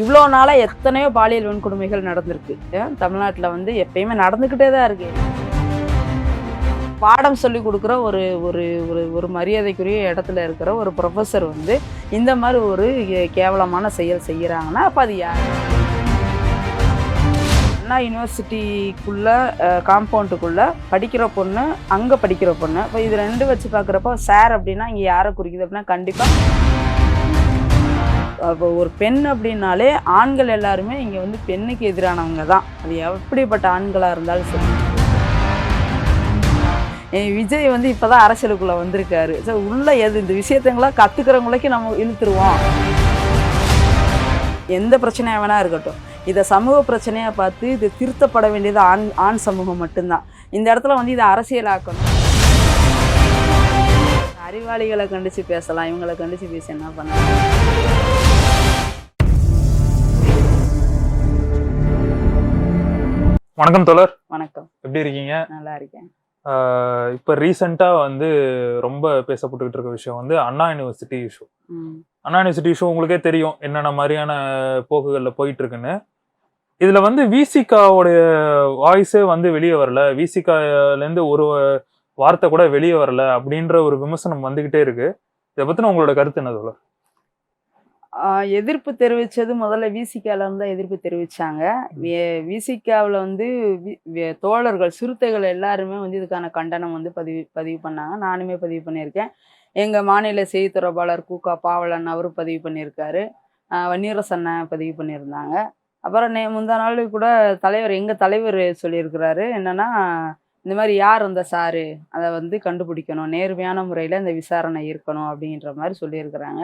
இவ்வளோ நாளாக எத்தனையோ பாலியல் வன்கொடுமைகள் நடந்திருக்கு. தமிழ்நாட்டில் வந்து எப்பயுமே நடந்துக்கிட்டே தான் இருக்கு. பாடம் சொல்லி கொடுக்குற ஒரு ஒரு ஒரு ஒரு மரியாதைக்குரிய இடத்துல இருக்கிற ஒரு ப்ரொஃபஸர் வந்து இந்த மாதிரி ஒரு கேவலமான செயல் செய்கிறாங்கன்னா அப்போ அது யார்? அண்ணா யூனிவர்சிட்டிக்குள்ளே காம்பவுண்டுக்குள்ளே படிக்கிற பொண்ணு அங்கே படிக்கிற பொண்ணு. இப்போ இது ரெண்டு வச்சு பார்க்குறப்போ சார் அப்படின்னா இங்கே யாரை குறிக்குது அப்படின்னா கண்டிப்பாக ஒரு பெண் அப்படின்னாலே ஆண்கள் எல்லாருமே இங்கே வந்து பெண்ணுக்கு எதிரானவங்க தான். அது எப்படிப்பட்ட ஆண்களாக இருந்தாலும் சரி. என் விஜய் வந்து இப்போ தான் அரசியலுக்குள்ளே வந்திருக்காரு. ஸோ உள்ளே எது இந்த விஷயத்தங்களாம் கற்றுக்கிறவங்களுக்கு நம்ம இழுத்துருவோம். எந்த பிரச்சனையாக வேணா இருக்கட்டும். இதை சமூக பிரச்சனையாக பார்த்து இது திருத்தப்பட வேண்டியது ஆண் ஆண் சமூகம் மட்டும்தான். இந்த இடத்துல வந்து இதை அரசியலாக்கணும். அறிவாளிகளை கண்டித்து பேசலாம் இவங்களை கண்டித்து பேசி என்ன பண்ணலாம்? வணக்கம் தோழர். வணக்கம். எப்படி இருக்கீங்க? நல்லா இருக்கேன். இப்ப ரீசெண்டா வந்து ரொம்ப பேசப்பட்டுக்கிட்டு இருக்க விஷயம் வந்து Anna university issue. Anna university issue உங்களுக்கே தெரியும் என்னென்ன மாதிரியான போக்குகள்ல போயிட்டு இருக்குன்னு இதுல வந்து விசிகாவுடைய வாய்ஸே வந்து வெளியே வரல. விசிகால இருந்து ஒரு வார்த்தை கூட வெளியே வரல அப்படின்ற ஒரு விமர்சனம் வந்துகிட்டே இருக்கு. இதை பத்தின உங்களோட கருத்து என்ன தோழர்? எதிர்ப்பு தெரிவித்தது முதல்ல விசிகால இருந்து தான் எதிர்ப்பு தெரிவித்தாங்க விசிகாவில் வந்து தோழர்கள் சிறுத்தைகள் எல்லாருமே வந்து இதுக்கான கண்டனம் வந்து பதிவு பதிவு பண்ணாங்க. நானுமே பதிவு பண்ணியிருக்கேன். எங்கள் மாநில செய்தி தொடர்பாளர் கூகா பாவலன் அவரும் பதிவு பண்ணியிருக்காரு. அண்ணன் பதிவு பண்ணியிருந்தாங்க. அப்புறம் நே முந்தா நாள் கூட தலைவர் எங்கள் தலைவர் சொல்லியிருக்கிறாரு என்னன்னா இந்த மாதிரி யார் அந்த சாரு? அதை வந்து கண்டுபிடிக்கணும். நேர்மையான முறையில் இந்த விசாரணை இருக்கணும் அப்படின்ற மாதிரி சொல்லியிருக்கிறாங்க.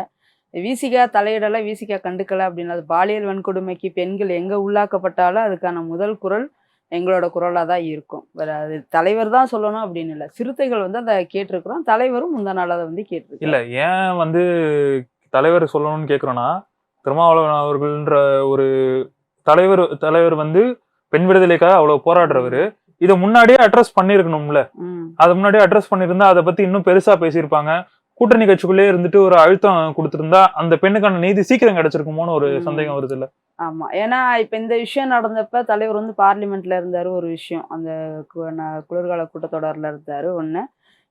விசிகா தலையிடலை விசிகா கண்டுக்கல அப்படின்னு அது பாலியல் வன்கொடுமைக்கு பெண்கள் எங்கே உள்ளாக்கப்பட்டாலும் அதுக்கான முதல் குரல் எங்களோட குரலாக தான் இருக்கும். வேற அது தலைவர் தான் சொல்லணும் அப்படின்னு இல்லை. சிறுத்தைகள் வந்து அதை கேட்டிருக்கிறோம். தலைவரும் முந்தா நாள் அதை வந்து கேட்டிருக்கோம் இல்ல ஏன் வந்து தலைவர் சொல்லணும்னு கேக்குறோம்னா திருமாவளவன் அவர்கள்ன்ற ஒரு தலைவர் தலைவர் வந்து பெண் விடுதலைக்காக அவ்வளவு போராடுறவரு. இதை முன்னாடியே அட்ரஸ் பண்ணிருக்கணும்ல ம். அதை முன்னாடியே அட்ரஸ் பண்ணியிருந்தா அதை பத்தி இன்னும் பெருசா பேசியிருப்பாங்க. கூட்டணி கட்சிக்குள்ளே இருந்துட்டு ஒரு அழுத்தம் கொடுத்திருந்தா அந்த பெண்ணுக்கான நீதி சீக்கிரம் கிடைச்சிருக்குமோன்னு ஒரு. சந்தேகம் வருது இல்ல? ஆமா. ஏன்னா இப்ப இந்த விஷயம் நடந்தப்ப தலைவர் வந்து பார்லிமெண்ட்ல இருந்தாரு ஒரு விஷயம். அந்த குளிர்கால கூட்டத்தொடர்ல இருந்தாரு ஒண்ணு.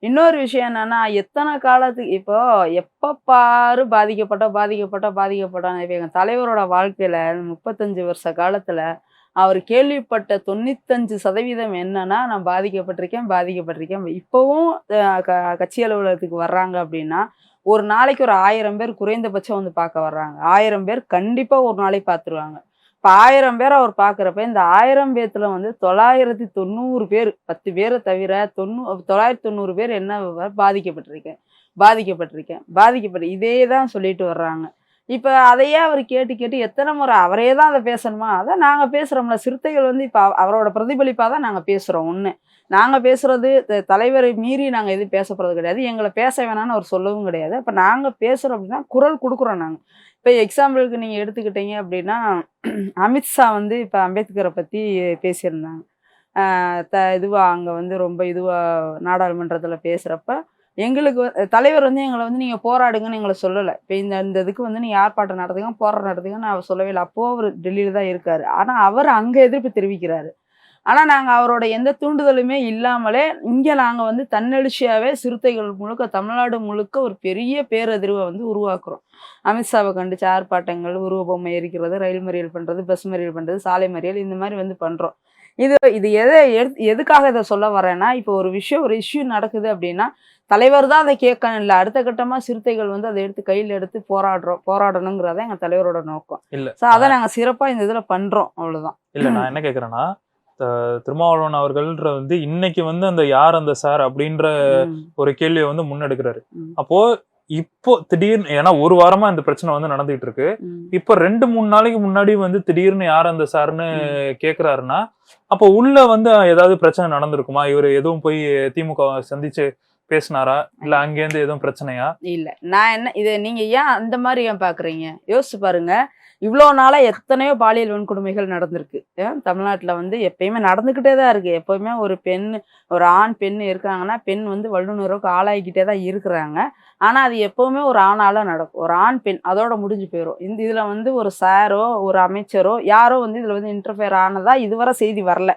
இன்னொரு விஷயம் என்னன்னா எத்தனை காலத்துக்கு இப்போ எப்ப பாரு பாதிக்கப்பட்ட பாதிக்கப்பட்ட பாதிக்கப்பட்டாங்க இப்ப எங்க தலைவரோட வாழ்க்கையில முப்பத்தஞ்சு வருஷ காலத்துல அவர் கேள்விப்பட்ட தொண்ணூத்தஞ்சு சதவீதம் என்னன்னா நான் பாதிக்கப்பட்டிருக்கேன் பாதிக்கப்பட்டிருக்கேன். இப்போவும் க- கட்சி அலுவலகத்துக்கு வர்றாங்க அப்படின்னா ஒரு நாளைக்கு ஒரு ஆயிரம் பேர் குறைந்தபட்சம் வந்து பார்க்க வர்றாங்க. ஆயிரம் பேர் கண்டிப்பாக ஒரு நாளைக்கு பார்த்துருவாங்க. இப்போ ஆயிரம் பேர் அவர் பார்க்குறப்ப இந்த ஆயிரம் பேர்த்தில் வந்து தொள்ளாயிரத்தி தொண்ணூறு பேர் பத்து பேரை தவிர தொண்ணூ தொள்ளாயிரத்தி தொண்ணூறு பேர் என்ன பாதிக்கப்பட்டிருக்கேன் பாதிக்கப்பட்டிருக்கேன் பாதிக்கப்பட்டு இதே தான் சொல்லிட்டு வர்றாங்க. இப்போ அதையே அவர் கேட்டு கேட்டு எத்தனை முறை அவரே தான் அதை பேசணுமா? அதான் நாங்கள் பேசுகிறோம்ல சிறுத்தைகள் வந்து இப்போ அவரோட பிரதிபலிப்பாக தான் நாங்கள் பேசுகிறோம் ஒன்று நாங்கள் பேசுகிறது தலைவரை மீறி நாங்கள் எதுவும் பேச போகிறது கிடையாது. எங்களை பேச வேணாம்னு அவர் சொல்லவும் கிடையாது. இப்போ நாங்கள் பேசுகிறோம் அப்படின்னா குரல் கொடுக்குறோம் நாங்கள் இப்போ எக்ஸாம்பிளுக்கு நீங்கள் எடுத்துக்கிட்டீங்க அப்படின்னா அமித்ஷா வந்து இப்போ அம்பேத்கரை பற்றி பேசியிருந்தாங்க. த இதுவாக அங்கே வந்து ரொம்ப இதுவாக நாடாளுமன்றத்தில் பேசுகிறப்ப எங்களுக்கு வ- தலைவர் வந்து எங்களை வந்து நீங்கள் போராடுங்கன்னு எங்களை சொல்லலை. இப்போ இந்த இந்த இதுக்கு வந்து நீங்கள் ஆர்ப்பாட்டம் நடத்துங்க போராட்டம் நடத்துங்கன்னு அவர் சொல்லவே இல்லை. அப்போது அவர் டெல்லியில் தான் இருக்கார். ஆனால் அவர் அங்கே எதிர்ப்பு தெரிவிக்கிறாரு. ஆனால் நாங்கள் அவரோட எந்த தூண்டுதலுமே இல்லாமலே இங்கே நாங்கள் வந்து தன்னெழுச்சியாகவே சிறுத்தைகள் முழுக்க தமிழ்நாடு முழுக்க ஒரு பெரிய பேரதிர்வை வந்து உருவாக்குறோம். அமித்ஷாவை கண்டிச்சு ஆர்ப்பாட்டங்கள் உருவ பொம்மை எரிக்கிறது ரயில் மறியல் பண்ணுறது பஸ் மறியல் பண்ணுறது சாலை மறியல் இந்த மாதிரி வந்து பண்ணுறோம் இது இது எதை எடு- எதுக்காக இதை சொல்ல வரேன்னா இப்போ ஒரு விஷயம் ஒரு இஷ்யூ நடக்குது அப்படின்னா தலைவர் தான் அதை கேட்கணும். இல்லை அடுத்த கட்டமாக சிறுத்தைகள் வந்து அதை எடுத்து கையில் எடுத்து போராடுறோம் போராடணுங்கிறத எங்கள் தலைவரோட நோக்கம். இல்ல ஸோ அதை நாங்கள் சிறப்பாக இந்த இதில் பண்ணுறோம் அவ்வளோதான் இல்ல நான் என்ன கேக்குறேன்னா த- திருமாவளவன் அவர்கள்ன்ற வந்து இன்னைக்கு வந்து அந்த யார் அந்த சார் அப்படின்ற ஒரு கேள்வியை வந்து முன்னெடுக்கிறாரு. அப்போ இப்போ திடீர்னு ஏன்னா ஒரு வாரமா இந்த பிரச்சனை வந்து நடந்துகிட்டு இருக்கு இப்போ ரெண்டு மூணு நாளைக்கு முன்னாடி வந்து திடீர்னு யார் அந்த சார்னு கேக்குறாருன்னா அப்போ உள்ள வந்து ஏதாவது பிரச்சனை நடந்திருக்குமா? இவர் எதுவும் போய் திமுக சந்திச்சு பேசினாரா? இல்ல அங்கேருந்து எதுவும் பிரச்சனையா? இல்லை. நான் என்ன இதை நீங்கள் ஏன் அந்த மாதிரி ஏன் பார்க்குறீங்க யோசிச்சு பாருங்க. இவ்வளோ நாளாக எத்தனையோ பாலியல் வன்கொடுமைகள் நடந்திருக்கு. தமிழ்நாட்டில் வந்து எப்பயுமே நடந்துக்கிட்டே தான் இருக்குது எப்போயுமே ஒரு பெண் ஒரு ஆண் பெண் இருக்காங்கன்னா பெண் வந்து வல்லுநருக்கு ஆளாகிக்கிட்டே தான் இருக்கிறாங்க. ஆனால் அது எப்போவுமே ஒரு ஆணால் நடக்கும். ஒரு ஆண் பெண் அதோட முடிஞ்சு போயிடும் இந்த இதில் வந்து ஒரு சாரோ ஒரு அமைச்சரோ யாரோ வந்து இதில் வந்து இன்டர்ஃபியர் ஆனதா இதுவரை செய்தி வரல.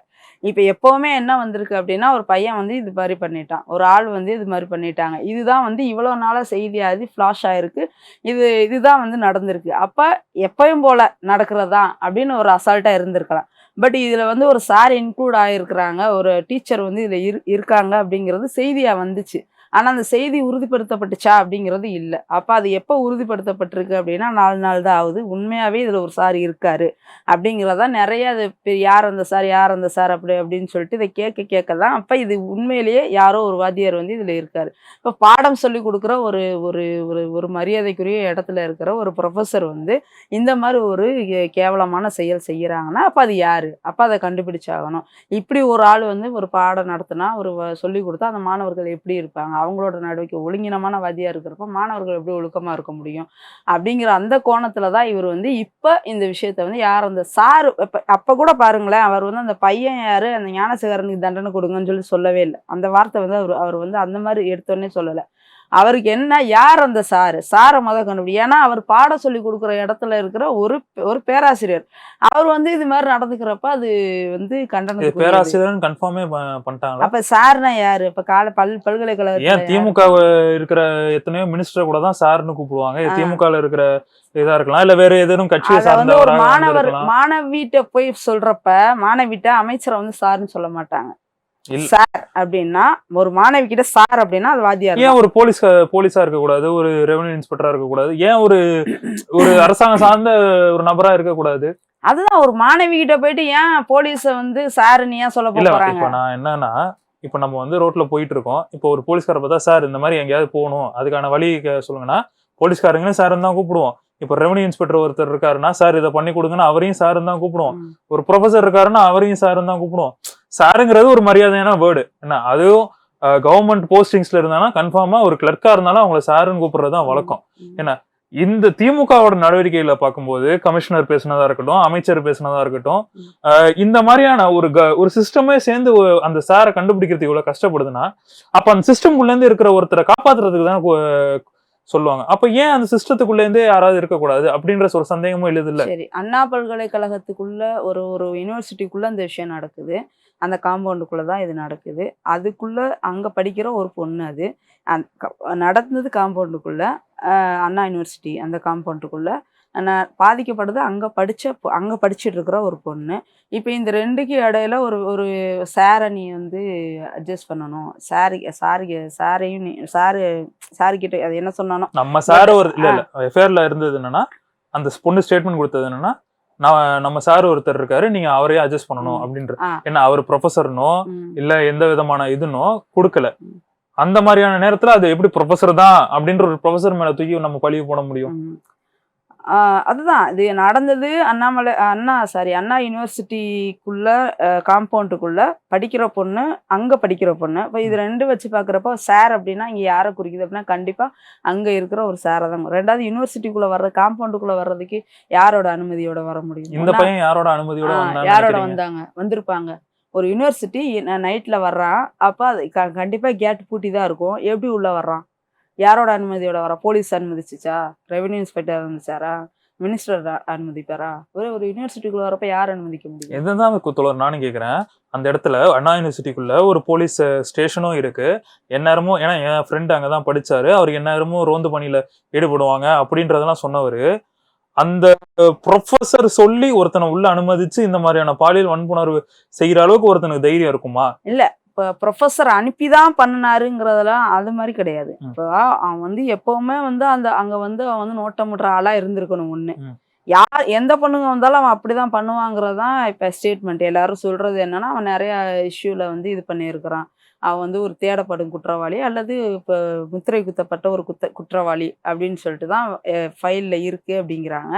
இப்போ எப்போவுமே என்ன வந்திருக்கு அப்படின்னா ஒரு பையன் வந்து இது மாதிரி பண்ணிட்டான். ஒரு ஆள் வந்து இது மாதிரி பண்ணிட்டாங்க. இதுதான் வந்து இவ்வளோ நாளாக செய்தியாகி ஃப்ளாஷ் ஆகிருக்கு இது இதுதான் வந்து நடந்திருக்கு. அப்போ எப்பயும் போல் நடக்கிறதா அப்படின்னு ஒரு அசால்ட்டாக இருந்திருக்கலாம். பட் இதில் வந்து ஒரு சார் இன்க்ளூட் ஆகிருக்கிறாங்க ஒரு டீச்சர் வந்து இதில் இரு இருக்காங்க அப்படிங்கிறது செய்தியாக வந்துச்சு. ஆனால் அந்த செய்தி உறுதிப்படுத்தப்பட்டுச்சா அப்படிங்கிறது இல்லை. அப்போ அது எப்போ உறுதிப்படுத்தப்பட்டிருக்கு அப்படின்னா நாலு நாள் தான் ஆகுது. உண்மையாகவே இதில் ஒரு சார் இருக்கார் அப்படிங்கிறதா நிறைய அது யார் அந்த சார் யார் அந்த சார் அப்படி அப்படின்னு சொல்லிட்டு இதை கேட்க கேட்க தான் அப்போ இது உண்மையிலேயே யாரோ ஒரு வாத்தியார் வந்து இதில் இருக்கார். இப்போ பாடம் சொல்லி கொடுக்குற ஒரு ஒரு ஒரு ஒரு மரியாதைக்குரிய இடத்துல இருக்கிற ஒரு ப்ரொஃபஸர் வந்து இந்த மாதிரி ஒரு கே- கேவலமான செயல் செய்கிறாங்கன்னா அப்போ அது யார்? அப்போ அதை கண்டுபிடிச்சாகணும். இப்படி ஒரு ஆள் வந்து ஒரு பாடம் நடத்தினா ஒரு வ- சொல்லி கொடுத்தா அந்த மாணவர்கள் எப்படி இருப்பாங்க? அவங்களோட நடவடிக்கை ஒழுங்கினமான வாதியாக இருக்கிறப்ப மாணவர்கள் எப்படி ஒழுக்கமாக இருக்க முடியும்? அப்படிங்கிற அந்த கோணத்தில் தான் இவர் வந்து இப்போ இந்த விஷயத்த வந்து யார் அந்த சார் இப்போ அப்போ கூட பாருங்களேன் அவர் வந்து அந்த பையன் யார் அந்த ஞானசேகரனுக்கு தண்டனை கொடுங்கன்னு சொல்லி சொல்லவே இல்லை. அந்த வார்த்தை வந்து அவர் அவர் வந்து அந்த மாதிரி எடுத்தோடனே சொல்லலை. அவருக்கு என்ன யார் அந்த சாரு? சாரை முத கண்டுபிடி ஏன்னா அவர் பாடம் சொல்லி கொடுக்குற இடத்துல இருக்கிற ஒரு ஒரு பேராசிரியர். அவர் வந்து இது மாதிரி நடந்துக்கிறப்ப அது வந்து இது கண்டனத்துக்கு பேராசிரியர்னு கன்ஃபார்மே பண்ணிட்டாங்களா? அப்ப சார்னா யாரு? இப்ப கால பல் ஏன் பல்கலைக்கழக திமுக இருக்கிற எத்தனையோ மினிஸ்டர் கூட தான் சார்னு கூப்பிடுவாங்க. திமுக இருக்கிற இதா இருக்கலாம் இல்ல வேற ஏதேனும் கட்சியை வந்து ஒரு மாணவர் மாணவிட்ட போய் சொல்றப்ப மாணவிட்ட அமைச்சரை வந்து சார்னு சொல்ல மாட்டாங்க. சார் அப்படின்னா ஒரு மாணவி கிட்ட சார் அப்படின்னா அது வாத்தியார் ஏன் ஒரு போலீஸ் போலீஸா இருக்க கூடாது ஒரு ரெவன்யூ இன்ஸ்பெக்டரா இருக்க கூடாது ஏன் ஒரு ஒரு அரசாங்கம் சார்ந்த ஒரு நபரா இருக்க கூடாது அதுதான் ஒரு மாணவி கிட்ட போயிட்டு ஏன் போலீஸ வந்து சாருன்னு ஏன் சொல்ல போறாங்க? இப்ப நான் என்னன்னா இப்ப நம்ம வந்து ரோட்ல போயிட்டு இருக்கோம். இப்போ ஒரு போலீஸ்கார பார்த்தா சார் இந்த மாதிரி எங்கேயாவது போகணும். அதுக்கான வழி சொல்லுங்கன்னா போலீஸ்காரங்களும் சார் தான் கூப்பிடுவோம். இப்போ ரெவன்யூ இன்ஸ்பெக்டர் ஒருத்தர் இருக்காருன்னா சார் இதை பண்ணி கொடுங்கன்னு அவரையும் சார் தான் கூப்பிடுவோம். ஒரு ப்ரொஃபசர் இருக்காருன்னா அவரையும் சார் தான் கூப்பிடுவோம். சாருங்கிறது ஒரு மரியாதையான வேர்டு என்ன? அதுவும் கவர்மெண்ட் போஸ்டிங்ஸ்ல இருந்தானா கன்ஃபார்மா ஒரு கிளர்க்கா இருந்தாலும் அவங்கள சாருன்னு கூப்பிடுறது தான் வழக்கம். ம். என்ன? இந்த திமுகவோட நடவடிக்கையில பார்க்கும்போது கமிஷனர் பேசினதா இருக்கட்டும் அமைச்சர் பேசினதா இருக்கட்டும் இந்த மாதிரியான ஒரு ஒரு சிஸ்டமே சேர்ந்து அந்த சாரை கண்டுபிடிக்கிறதுக்கு இவ்வளவு கஷ்டப்படுதுன்னா அப்ப அந்த சிஸ்டம்குள்ள இருந்து இருக்கிற ஒருத்தரை காப்பாத்துறதுக்கு தான் சொல்லுவாங்க. அப்ப ஏன் அந்த சிஸ்டத்துக்குள்ள இருந்தே யாராவது இருக்கக்கூடாது? அப்படின்ற ஒரு சந்தேகமும் இல்ல சரி அண்ணா பல்கலைக்கழகத்துக்குள்ள ஒரு ஒரு யூனிவர்சிட்டிக்குள்ள இந்த விஷயம் நடக்குது. அந்த காம்பவுண்டுக்குள்ள தான் இது நடக்குது. அதுக்குள்ள அங்க படிக்கிற ஒரு பொண்ணு அது. நடந்தது காம்பவுண்டுக்குள்ள அண்ணா யூனிவர்சிட்டி அந்த காம்பவுண்டுக்குள்ள. நான் பாதிக்கப்படுது. அங்க படிச்ச பொ- அங்க படிச்சுட்டு இருக்கிற ஒரு பொண்ணு. இப்போ இந்த ரெண்டுக்கு இடையில ஒரு ஒரு சாரை நீ வந்து அட்ஜஸ்ட் பண்ணணும். சாரி சாரி சாரையும் நீ சாரு சாரி கிட்ட அது என்ன சொன்னானோ? நம்ம சார் ஒரு இல்ல இல்ல. எஃப்ஐஆர்ல இருந்தது என்னன்னா அந்த பொண்ணு ஸ்டேட்மெண்ட் கொடுத்தது என்னன்னா நான் நம்ம சார் ஒருத்தர் இருக்காரு நீங்க அவரையே அட்ஜஸ்ட் பண்ணணும். அப்படின்ற ஆ. என்ன அவர் ப்ரொஃபஸர்னோ. இல்ல எந்த விதமான இதுனோ கொடுக்கல. அந்த மாதிரியான நேரத்துல அது எப்படி ப்ரொஃபசர் தான் அப்படின்ற ஒரு ப்ரொஃபசர் மேல தூக்கி நம்ம பழிவு போட முடியும் அதுதான். இது நடந்தது அண்ணாமலை அண்ணா சாரி அண்ணா யூனிவர்சிட்டிக்குள்ள காம்பவுண்டுக்குள்ள படிக்கிற பொண்ணு அங்க படிக்கிற பொண்ணு. இப்போ இது ரெண்டு வச்சு பார்க்குறப்போ சார் அப்படின்னா இங்க யாரை குறிக்குது அப்படின்னா கண்டிப்பா அங்க இருக்கிற ஒரு சாரை தான். ரெண்டாவது யூனிவர்சிட்டிக்குள்ள வர்ற காம்பவுண்டுக்குள்ள வர்றதுக்கு யாரோட அனுமதியோட வர முடியும்? இந்த பையன் யாரோட அனுமதியோட யாரோட? வந்தாங்க? வந்திருப்பாங்க. ஒரு யூனிவர்சிட்டி நைட்ல வர்றான். அப்ப அது க- கண்டிப்பா கேட் பூட்டி தான் இருக்கும். எப்படி உள்ள வர்றான்? யாரோட அனுமதியோட வர்றான் போலீஸ் அனுமதிச்சுச்சா? ரெவென்யூ இன்ஸ்பெக்டர் அனுமதிச்சாரா? மினிஸ்டர் அனுமதிப்பாரா? ஒரு ஒரு யூனிவர்சிட்டிக்குள்ள வரப்ப யார் அனுமதிக்க முடியும்? இதுதான் குத்தலர் நானும் கேக்குறேன். அந்த இடத்துல அண்ணா யூனிவர்சிட்டிக்குள்ள ஒரு போலீஸ் ஸ்டேஷனும் இருக்கு. எந்நேரமும் ஏன்னா என் ஃப்ரெண்ட் அங்கதான் படிச்சாரு. அவர் எந்நேரமும் ரோந்து பணியில ஈடுபடுவாங்க அப்படின்றதெல்லாம் சொன்னவரு. அந்த ப்ரொஃபசர் சொல்லி ஒருத்தனை உள்ள அனுமதிச்சு இந்த மாதிரியான பாலியல் வன்புணர்வு செய்யற அளவுக்கு ஒருத்தனுக்கு தைரியம் இருக்குமா? இப்போ ப்ரொஃபஸர் அனுப்பி தான் பண்ணினாருங்கிறதெல்லாம் அது மாதிரி கிடையாது. இப்போ அவன் வந்து எப்பவுமே வந்து அந்த அங்க வந்து அவன் வந்து நோட்டமிடுற ஆளா இருந்திருக்கணும் ஒண்ணு ம். யார் எந்த பொண்ணுங்க வந்தாலும் அவன் அப்படிதான் பண்ணுவாங்கிறது தான் இப்போ ஸ்டேட்மெண்ட் எல்லாரும் சொல்றது என்னன்னா அவன் நிறைய இஷ்யூல வந்து இது பண்ணியிருக்கிறான் அவன் வந்து ஒரு தேடப்படும் குற்றவாளி அல்லது இப்போ முத்திரை குத்தப்பட்ட ஒரு குத்த குற்றவாளி அப்படின்னு சொல்லிட்டு தான் ஃபைலில் இருக்குது அப்படிங்கிறாங்க.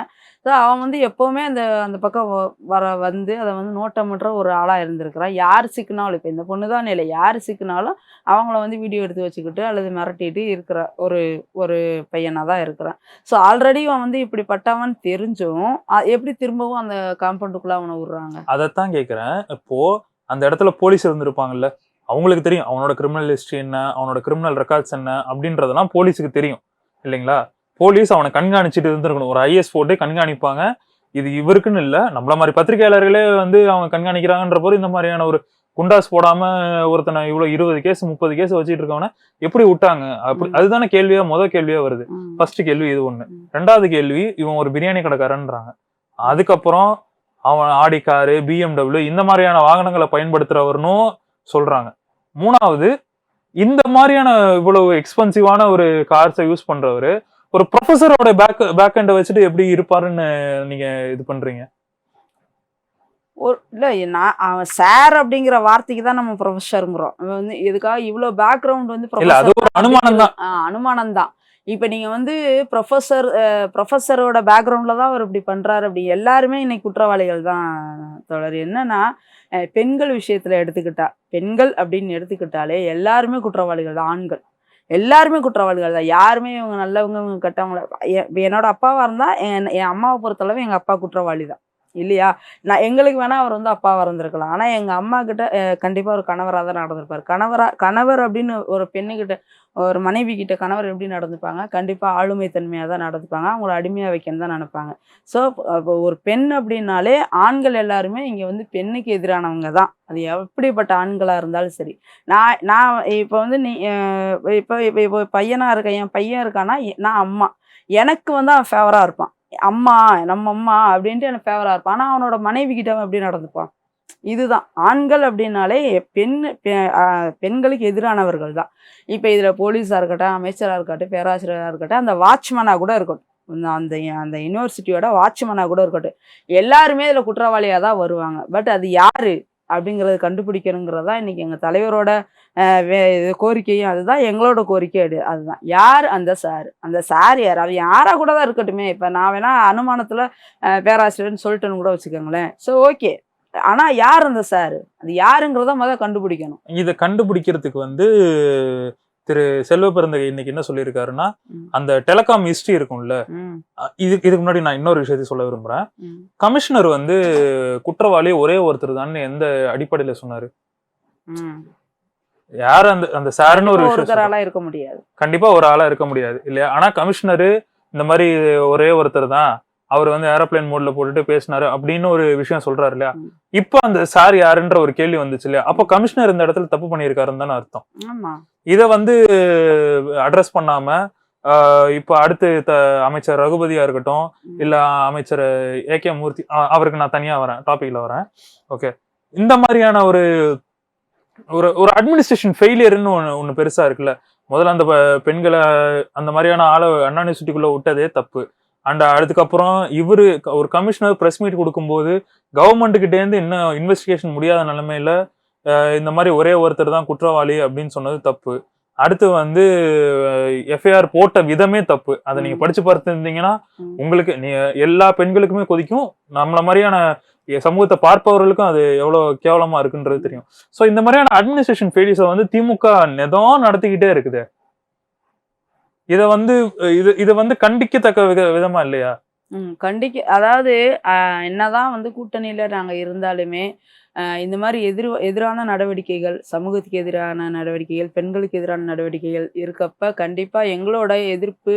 ஸோ அவன் வந்து எப்போவுமே அந்த அந்த பக்கம் வ- வர வந்து அதை வந்து நோட்டமிடுற ஒரு ஆளாக இருந்திருக்கிறான் யார் சிக்கினாலும் இப்போ இந்த பொண்ணு தான் இல்லை யார் சிக்கினாலும் அவங்கள வந்து வீடியோ எடுத்து வச்சுக்கிட்டு அல்லது மிரட்டிட்டு இருக்கிற ஒரு ஒரு பையனாக தான் இருக்கிறான் ஸோ ஆல்ரெடி அவன் வந்து இப்படிப்பட்டவன் தெரிஞ்சும் எப்படி திரும்பவும் அந்த காம்பவுண்டுக்குள்ளே அவனை விடுறாங்க? அதைத்தான் கேட்குறேன் இப்போது அந்த இடத்துல போலீஸ் இருந்திருப்பாங்கல்ல? அவங்களுக்கு தெரியும் அவனோட கிரிமினல் ஹிஸ்டரி என்ன அவனோட கிரிமினல் ரெக்கார்ட்ஸ் என்ன அப்படின்றதெல்லாம் போலீஸுக்கு தெரியும். இல்லைங்களா? போலீஸ் அவனை கண்காணிச்சுட்டு இருந்திருக்கணும். ஒரு ஐஎஸ் போட்டு கண்காணிப்பாங்க. இது இவருக்குன்னு இல்ல. நம்மள மாதிரி பத்திரிகையாளர்களே வந்து அவங்க கண்காணிக்கிறாங்கன்ற போது இந்த மாதிரியான ஒரு குண்டாஸ் போடாம ஒருத்தனை இவ்வளவு இருபது கேஸ் முப்பது கேஸ் வச்சுட்டு இருக்கவன எப்படி விட்டாங்க? அப்படி. அதுதானே கேள்வியா? முத கேள்வியா வருது. ஃபர்ஸ்ட் கேள்வி இது ஒண்ணு. ம். ரெண்டாவது கேள்வி இவன் ஒரு பிரியாணி கடைக்காரன்றாங்க. அதுக்கப்புறம் அவன் ஆடி காரு பிஎம்டபிள்யூ இந்த மாதிரியான வாகனங்களை பயன்படுத்துறவர்னும் சொல்றாங்க. மூணாவது இந்த மாதிரியான இவ்வளவு எக்ஸ்பென்சிவான ஒரு கார்ஸை யூஸ் பண்றவரு ஒரு ப்ரொஃபஸரோட பேக் பேக் எண்டை வச்சுட்டு எப்படி இருப்பாருன்னு நீங்க இது பண்றீங்க? ஒரு இல்லை நான் அவன் சார் அப்படிங்கிற வார்த்தைக்கு தான் நம்ம ப்ரொஃபஸருங்கிறோம் வந்து இதுக்காக இவ்வளோ பேக்ரவுண்ட் வந்து அது ஒரு அனுமானம் தான் அனுமானம் தான் இப்போ நீங்கள் வந்து ப்ரொஃபஸர் ப்ரொஃபஸரோட பேக்ரவுண்டில் தான் அவர் இப்படி பண்ணுறாரு அப்படி எல்லாருமே இன்னைக்கு குற்றவாளிகள் தான் தொடர் என்னன்னா பெண்கள் விஷயத்தில் எடுத்துக்கிட்டா பெண்கள் அப்படின்னு எடுத்துக்கிட்டாலே எல்லாருமே குற்றவாளிகள் தான் ஆண்கள். எல்லாருமே குற்றவாளிகள் தான். யாருமே இவங்க நல்லவங்க இவங்க கெட்டவங்க என்னோட அப்பாவாக இருந்தால் என் என் அம்மாவை பொறுத்தளவு எங்கள் அப்பா குற்றவாளி தான். இல்லையா? நான் எங்களுக்கு வேணால் அவர் வந்து அப்பாவாக இருந்திருக்கலாம் ஆனால் எங்கள் அம்மா கிட்ட கண்டிப்பாக ஒரு கணவராக தான் நடந்திருப்பார். கணவராக கணவர் அப்படின்னு ஒரு பெண்ணுக்கிட்ட ஒரு மனைவி கிட்ட கணவர் எப்படி நடந்துப்பாங்க? கண்டிப்பாக ஆளுமை தன்மையாக தான் நடந்துப்பாங்க. அவங்கள அடிமையாக வைக்கணும் தான் நினைப்பாங்க. ஸோ ஒரு பெண் அப்படின்னாலே ஆண்கள் எல்லாருமே இங்கே வந்து பெண்ணுக்கு எதிரானவங்க தான். அது எப்படிப்பட்ட ஆண்களாக இருந்தாலும் சரி. நான் நான் இப்போ வந்து நீ இப்போ இப்போ இப்போ பையனாக இருக்கேன் என் பையன் இருக்கான்னா நான் அம்மா. எனக்கு வந்து அவன் ஃபேவராக இருப்பான். அம்மா நம்ம அம்மா அப்படின்ட்டு எனக்கு ஃபேவராக இருப்பான் ஆனால் அவனோட மனைவி கிட்ட அவன் எப்படி நடந்துப்பான் இதுதான். ஆண்கள் அப்படின்னாலே பெண் பெ- பெண்களுக்கு எதிரானவர்கள் தான். இப்போ இதில் போலீஸாக இருக்கட்டும் அமைச்சராக இருக்கட்டும் பேராசிரியராக இருக்கட்டும் அந்த வாட்ச்மேனாக கூட இருக்கட்டும். இந்த- அந்த அந்த யூனிவர்சிட்டியோட வாட்ச்மேனாக கூட இருக்கட்டும். எல்லாருமே இதில் குற்றவாளியாக தான் வருவாங்க. பட் அது யார்? அப்படிங்கிறத கண்டுபிடிக்கணுங்கிறது தான் இன்னைக்கு எங்கள் தலைவரோட வே- இது கோரிக்கையும் அதுதான் எங்களோட கோரிக்கை அது அதுதான். யார் அந்த சார் அந்த சார் யார் அவன் யாராக கூட தான் இருக்கட்டுமே. இப்போ நான் வேணால் அனுமானத்தில் பேராசிரியர்னு சொல்லிட்டேன்னு கூட வச்சுக்கோங்களேன். ஸோ ஓகே ஆனால் யார் அந்த சார் அது யாருங்கிறத முதல்ல கண்டுபிடிக்கணும். இதை கண்டுபிடிக்கிறதுக்கு வந்து திரு செல்வ பிறந்தகை இன்னைக்கு என்ன சொல்லியிருக்காருன்னா. அந்த டெலகாம் ஹிஸ்டரி இருக்கும்ல இது இதுக்கு முன்னாடி நான் இன்னொரு விஷயத்தை சொல்ல விரும்புறேன். கமிஷனர் வந்து குற்றவாளி ஒரே ஒருத்தர் தான் எந்த அடிப்படையில சொன்னாரு? ம். யார் அந்த அந்த சாருன்னு ஒரு விஷயம் இருக்க முடியாது. கண்டிப்பா ஒரு ஆளா இருக்க முடியாது இல்லையா? ஆனா கமிஷனரு இந்த மாதிரி ஒரே ஒருத்தர் தான். அவர் வந்து ஏரோப்ளேன் மோட்ல போட்டுட்டு பேசினாரு அப்படின்னு ஒரு விஷயம் சொல்றாரு இல்லையா. இப்போ அந்த சார் யாருன்ற ஒரு கேள்வி வந்துச்சு இல்லையா? அப்போ கமிஷனர் இந்த இடத்துல தப்பு பண்ணியிருக்காருன்னு தானே அர்த்தம். இதை வந்து அட்ரஸ் பண்ணாம இப்ப அடுத்து அமைச்சர் ரகுபதியா இருக்கட்டும். இல்ல அமைச்சர் ஏ கே மூர்த்தி அவருக்கு நான் தனியா வரேன் டாபிக்ல வரேன். ஓகே இந்த மாதிரியான ஒரு ஒரு ஒரு அட்மினிஸ்ட்ரேஷன் ஃபெயிலியர்னு ஒன்று ஒன்று பெருசா இருக்குல்ல. முதல்ல அந்த பெண்களை அந்த மாதிரியான ஆளை அண்ணா யூனிவர்சிட்டிக்குள்ள விட்டதே தப்பு. அண்ட் அதுக்கப்புறம் இவரு ஒரு கமிஷனர் பிரஸ் மீட் கொடுக்கும்போது கவர்மெண்ட் கிட்ட இருந்து இன்னும் இன்வெஸ்டிகேஷன் முடியாத நிலைமையில இந்த மாதிரி ஒரே ஒருத்தர் தான் குற்றவாளி அப்படின்னு சொன்னது தப்பு. அடுத்து வந்து எஃப்ஐஆர் போட்ட விதமே தப்பு. அதை நீங்க ம். படிச்சு பார்த்துருந்தீங்கன்னா. உங்களுக்கு நீ எல்லா பெண்களுக்குமே கொதிக்கும். நம்மள மாதிரியான சமூகத்தை பார்ப்பவர்களுக்கும் அது எவ்வளவு கேவலமா இருக்குன்றது தெரியும். சோ இந்த மாதிரியான அட்மினிஸ்ட்ரேஷன் ஃபெயிலியர்ஸை வந்து திமுக நெதம் நடத்திக்கிட்டே இருக்குது. இத வந்து இது இது இதை வந்து கண்டிக்கத்தக்க வித விதமா இல்லையா? கண்டிக்க அதாவது என்னதான் வந்து கூட்டணியில் நாங்கள் இருந்தாலுமே இந்த மாதிரி எதிர் எதிரான நடவடிக்கைகள் சமூகத்துக்கு எதிரான நடவடிக்கைகள் பெண்களுக்கு எதிரான நடவடிக்கைகள் இருக்கப்ப கண்டிப்பாக எங்களோட எதிர்ப்பு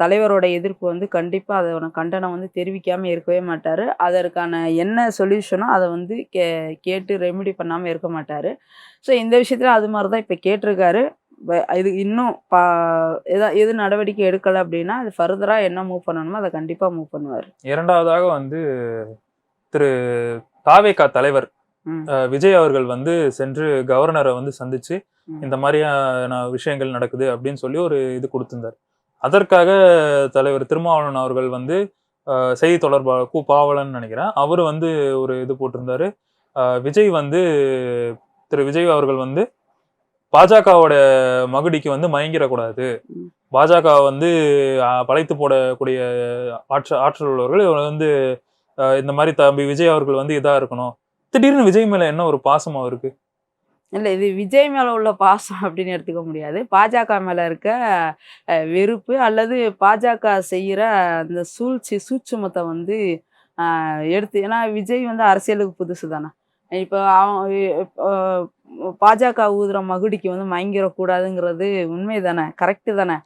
தலைவரோட எதிர்ப்பு வந்து கண்டிப்பாக அதோட கண்டனம் வந்து தெரிவிக்காமல் இருக்கவே மாட்டார். அதற்கான என்ன சொல்யூஷனோ அதை வந்து கே கேட்டு ரெமெடி பண்ணாமல் இருக்க மாட்டார். ஸோ இந்த விஷயத்தில் அது மாதிரி தான் இப்போ கேட்டிருக்காரு. இது இன்னும் பா எதா எது நடவடிக்கை எடுக்கலை அப்படின்னா அது ஃபர்தராக என்ன மூவ் பண்ணணுமோ அதை கண்டிப்பாக மூவ் பண்ணுவார். இரண்டாவதாக வந்து திரு தாவேகா தலைவர் விஜய் அவர்கள் வந்து சென்று கவர்னரை வந்து சந்திச்சு. இந்த மாதிரியான விஷயங்கள் நடக்குது அப்படின்னு சொல்லி ஒரு இது கொடுத்திருந்தார். அதற்காக தலைவர் திருமாவளவன் அவர்கள் வந்து செய்தி தொடர்பாளர் கு. பாவலன் நினைக்கிறேன். அவர் வந்து ஒரு இது போட்டிருந்தாரு. விஜய் வந்து திரு. விஜய் அவர்கள் வந்து பாஜகவோட மகுடிக்கு வந்து மயங்கிடக்கூடாது. பாஜக வந்து பழைத்து போடக்கூடிய ஆற்றல் ஆற்றல் உள்ளவர்கள் இவங்க வந்து இந்த மாதிரி தம்பி விஜய் அவர்கள் வந்து இதா இருக்கணும். திடீர்னு விஜய் மேல என்ன ஒரு பாசம் அவருக்கு இல்ல இது விஜய் மேல உள்ள பாசம் அப்படின்னு எடுத்துக்க முடியாது. பாஜக மேல இருக்க வெறுப்பு அல்லது பாஜக செய்யற அந்த சூழ்ச்சி சூட்சுமத்தை வந்து எடுத்து ஏன்னா விஜய் வந்து அரசியலுக்கு புதுசு தானே இப்போ அவன் இப்போ, பாஜக ஊதுற மகுடிக்கு வந்து மயங்கிடக்கூடாதுங்கிறது உண்மை தானே? கரெக்டு தானே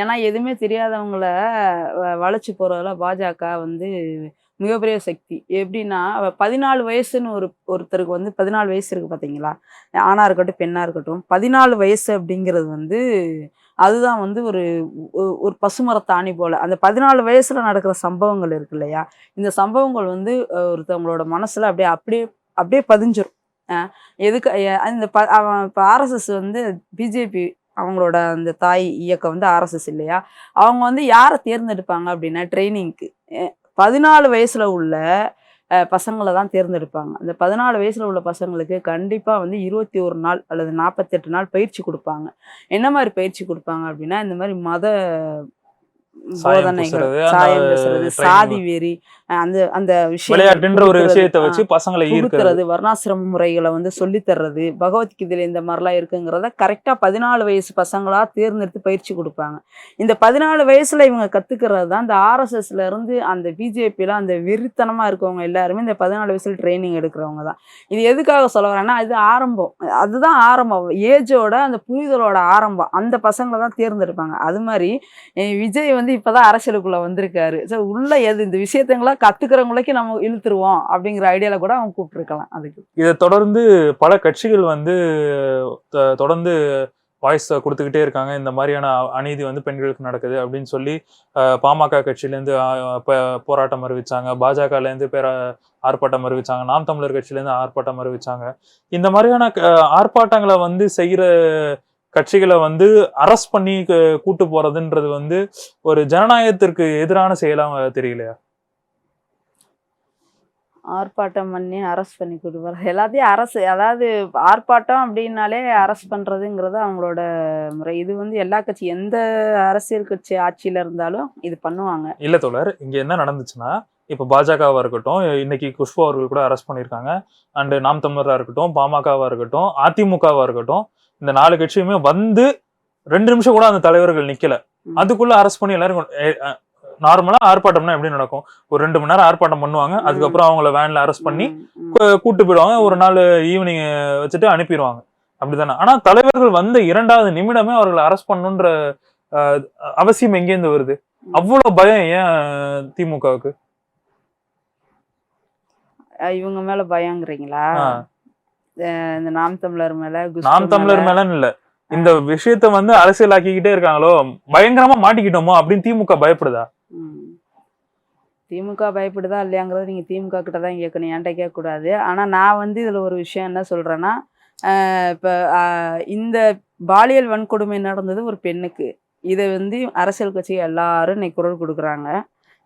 ஏன்னா எதுவுமே தெரியாதவங்கள வளைச்சி போகிறதுல பாஜக வந்து மிகப்பெரிய சக்தி. எப்படின்னா பதினாலு வயசுன்னு ஒரு ஒருத்தருக்கு வந்து பதினாலு வயசு இருக்குது பார்த்தீங்களா ஆணாக இருக்கட்டும் பெண்ணாக இருக்கட்டும் பதினாலு வயசு அப்படிங்கிறது வந்து அதுதான் வந்து ஒரு ஒரு பசுமரத்தாணி போல். அந்த பதினாலு வயசில் நடக்கிற சம்பவங்கள் இருக்கு இல்லையா? இந்த சம்பவங்கள் வந்து ஒருத்தவங்களோட மனசில் அப்படியே அப்படியே அப்படியே பதிஞ்சிடும் எதுக்கு அந்த ப- அவன் இப்போ ஆர்எஸ்எஸ் வந்து பிஜேபி அவங்களோட அந்த தாய் இயக்கம் வந்து ஆர்எஸ்எஸ் இல்லையா? அவங்க வந்து யாரை தேர்ந்தெடுப்பாங்க அப்படின்னா ட்ரைனிங்க்கு. பதினாலு வயசுல உள்ள பசங்களை தான் தேர்ந்தெடுப்பாங்க. அந்த பதினாலு வயசுல உள்ள பசங்களுக்கு கண்டிப்பா வந்து இருபத்தி ஒரு நாள் அல்லது நாற்பத்தெட்டு நாள் பயிற்சி கொடுப்பாங்க. என்ன மாதிரி பயிற்சி கொடுப்பாங்க அப்படின்னா இந்த மாதிரி மத போதனைகள் சாயம் பேசுறது. சாதி வெறி அந்த அந்த விஷயம் விளையாட்டுன்ற ஒரு விஷயத்தை வச்சு பசங்களை ஈர்க்கிறது. வர்ணாசிரம முறைகளை வந்து சொல்லி தர்றது பகவத்கீதையில இந்த மாதிரிலாம் இருக்குங்கிறத கரெக்டா பதினாலு வயசு பசங்களா தேர்ந்தெடுத்து பயிற்சி கொடுப்பாங்க. இந்த பதினாலு வயசுல இவங்க கத்துக்கிறது தான் இந்த ஆர்எஸ்எஸ்ல இருந்து அந்த பிஜேபியில அந்த வெறித்தனமா இருக்கவங்க எல்லாருமே இந்த பதினாலு வயசுல ட்ரைனிங் எடுக்கிறவங்க தான். இது எதுக்காக சொல்ல வரேன்னா இது ஆரம்பம். அதுதான் ஆரம்பம். ஏஜோட அந்த புரிதலோட ஆரம்பம். அந்த பசங்களை தான் தேர்ந்தெடுப்பாங்க. அது மாதிரி விஜய் வந்து இப்பதான் அரசியலுக்குள்ள வந்திருக்காரு. ஸோ உள்ள எது இந்த விஷயத்தங்களா கத்துக்கிறவங்களுக்கு நம்ம இழுத்துருவோம் அப்படிங்கிற ஐடியால கூட அவங்க கூப்பிட்டுருக்கலாம் அதுக்கு. இதை தொடர்ந்து பல கட்சிகள் வந்து தொடர்ந்து வாய்ஸ் கொடுத்துக்கிட்டே இருக்காங்க. இந்த மாதிரியான அநீதி வந்து பெண்களுக்கு நடக்குது அப்படின்னு சொல்லி பாமக கட்சியிலேருந்து போராட்டம் அறிவிச்சாங்க. பாஜகலேருந்து பேர ஆர்ப்பாட்டம் அறிவிச்சாங்க. நாம் தமிழர் கட்சியிலேருந்து ஆர்ப்பாட்டம் அறிவிச்சாங்க. இந்த மாதிரியான ஆர்ப்பாட்டங்களை வந்து செய்கிற கட்சிகளை வந்து அரெஸ்ட் பண்ணி க- கூட்டு போறதுன்றது வந்து ஒரு ஜனநாயகத்திற்கு எதிரான செயலா தெரியலையா? ஆர்ப்பாட்டம் பண்ணி அரெஸ்ட் பண்ணி போகிறது எல்லாத்தையும் அரசு அதாவது ஆர்ப்பாட்டம் அப்படின்னாலே அரெஸ்ட் பண்ணுறதுங்கிறது அவங்களோட முறை. இது வந்து எல்லா கட்சி எந்த அரசியல் கட்சி ஆட்சியில் இருந்தாலும் இது பண்ணுவாங்க. இல்ல தோழர் இங்க என்ன நடந்துச்சுன்னா இப்ப பாஜகவா இருக்கட்டும் இன்னைக்கு குஷ்பு அவர்கள் கூட அரெஸ்ட் பண்ணியிருக்காங்க. அண்ட் நாம் தமிழரா இருக்கட்டும் பாமகவா இருக்கட்டும் அதிமுகவா இருக்கட்டும் இந்த நாலு கட்சியுமே வந்து ரெண்டு நிமிஷம் கூட அந்த தலைவர்கள் நிக்கல. அதுக்குள்ள அரெஸ்ட் பண்ணி எல்லாரும் நார்மலா ஆர்ப்பாட்டம்னா எப்படி நடக்கும்? ஒரு ரெண்டு மணி நேரம் ஆர்ப்பாட்டம் பண்ணுவாங்க. அதுக்கப்புறம் அவங்கள வேன்ல அரெஸ்ட் பண்ணி கூட்டு போயிடுவாங்க. ஒரு நாள் ஈவினிங் வச்சுட்டு அனுப்பிடுவாங்க. அப்படிதானே. ஆனா தலைவர்கள் வந்த இரண்டாவது நிமிடமே அவர்களை அரெஸ்ட் பண்ணணுன்ற அஹ், அவசியம் எங்கேருந்து வருது? அவ்வளவு பயம் ஏன் திமுகவுக்கு? இவங்க மேல பயங்கிறீங்களா? இந்த நாம் தமிழர் மேல நாம் தமிழர் மேல, மேலன்னு இல்ல. இந்த விஷயத்த வந்து அரசியலாக்கிக்கிட்டே இருக்காங்களோ? பயங்கரமா மாட்டிக்கிட்டோமோ? அப்படின்னு திமுக பயப்படுதா. திமுக பயப்படுதா இல்லையாங்கிறது நீங்கள் திமுக கிட்ட தான் கேட்கணும். என்கிட்ட கேட்கக்கூடாது. ஆனால் நான் வந்து இதில் ஒரு விஷயம் என்ன சொல்கிறேன்னா இப்போ இந்த பாலியல் வன்கொடுமை நடந்தது ஒரு பெண்ணுக்கு. இதை வந்து அரசியல் கட்சி எல்லாரும் இன்னைக்கு குரல் கொடுக்குறாங்க.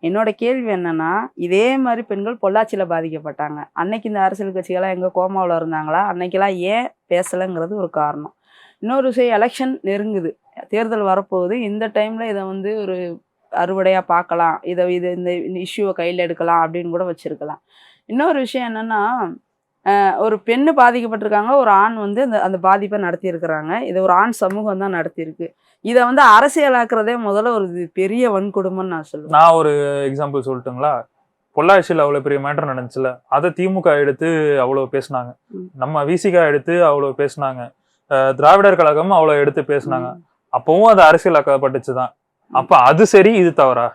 என்னோட கேள்வி என்னன்னா இதே மாதிரி பெண்கள் பொள்ளாச்சியில் பாதிக்கப்பட்டாங்க. அன்னைக்கு இந்த அரசியல் கட்சிகள்லாம் எங்கே கோமாவில் இருந்தாங்களா? அன்னைக்கெல்லாம் ஏன் பேசலைங்கிறது ஒரு காரணம். இன்னொரு விஷயம் எலெக்ஷன் நெருங்குது. தேர்தல் வரப்போகுது. இந்த டைமில் இதை வந்து ஒரு அறுவடையா பார்க்கலாம். இதை இது இந்த இஷ்யூவை கையில் எடுக்கலாம் அப்படின்னு கூட வச்சிருக்கலாம். இன்னொரு விஷயம் என்னன்னா ஒரு பெண்ணு பாதிக்கப்பட்டிருக்காங்க. ஒரு ஆண் வந்து அந்த அந்த பாதிப்பை நடத்தியிருக்கிறாங்க. இதை ஒரு ஆண் சமூகம் தான் நடத்தியிருக்கு. இதை வந்து அரசியலாக்குறதே முதல்ல ஒரு பெரிய வன்கொடுமைன்னு நான் சொல்லுவேன். நான் ஒரு எக்ஸாம்பிள் சொல்லட்டுங்களா? பொள்ளாச்சியில் அவ்வளவு பெரிய மேட்டர் நடந்துச்சுல. அதை திமுக எடுத்து அவ்வளவு பேசுனாங்க. நம்ம விசிகா எடுத்து அவ்வளவு பேசுனாங்க. திராவிடர் கழகமும் அவ்வளவு எடுத்து பேசுனாங்க. அப்பவும் அது அரசியலாக்கப்பட்டுச்சுதான். அப்ப அது சரி இது தவறா?